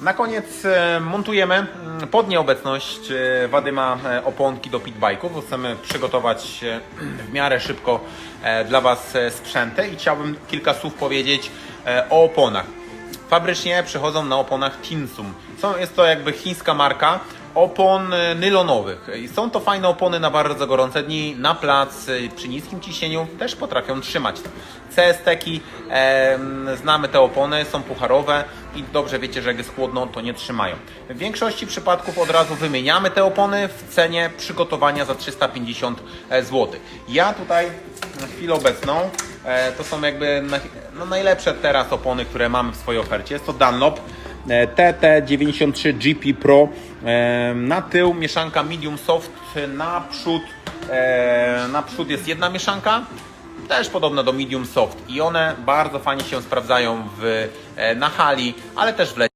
Na koniec e, montujemy mm, pod nieobecność e, Wadyma e, oponki do pitbike'ów, chcemy przygotować w miarę szybko dla Was sprzęty i chciałbym kilka słów powiedzieć o oponach. Fabrycznie przychodzą na oponach Tinsum. Jest to jakby chińska marka opon e, nylonowych. I są to fajne opony na bardzo gorące dni, na plac, e, przy niskim ciśnieniu też potrafią trzymać. CS-teki, em, znamy te opony, są pucharowe i dobrze wiecie, że jak jest chłodno, to nie trzymają. W większości przypadków od razu wymieniamy te opony w cenie przygotowania za 350 zł. Ja tutaj na chwilę obecną e, to są jakby no najlepsze teraz opony, które mamy w swojej ofercie. Jest to Dunlop e, TT93 GP Pro. E, Na tył mieszanka medium soft, na przód, e, na przód jest jedna mieszanka, też podobna do medium soft i one bardzo fajnie się sprawdzają w, na hali, ale też w lecie.